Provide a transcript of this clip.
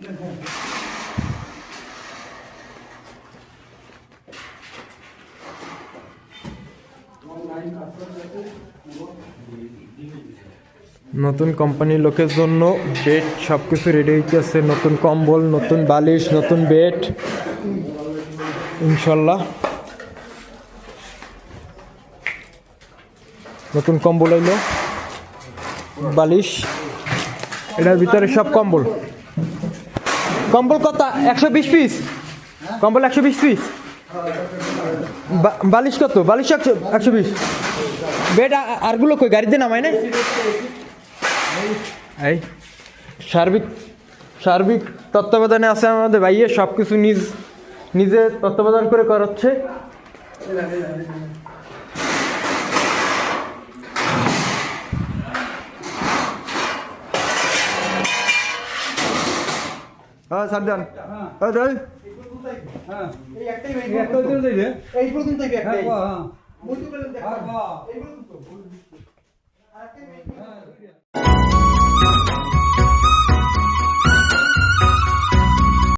নতুন কোম্পানির লোকের জন্য বেড সব কিছু রেডি হইতেছে। নতুন কম্বল, নতুন বালিশ, নতুন বেড ইনশাল্লাহ। নতুন কম্বল এলো বালিশ। এটার ভিতরে সব কম্বল। কম্বল কত? একশো বিশ পিস কম্বল একশো বিশ পিস বালিশ কত? বালিশ একশো একশো বিশ। বেড আরগুলো কই? গাড়িতে নামায় না এই, সার্বিক সার্বিক তত্ত্বাবধানে আছে আমাদের ভাইয়ে সব কিছু নিজ নিজে তত্ত্বাবধান করে করাচ্ছে। হ্যাঁ স্যার দেন। হ্যাঁ দেন। এই পর্যন্তই একটাই হ্যাঁ বলতে পারেন হ্যাঁ এই পর্যন্ত হ্যাঁ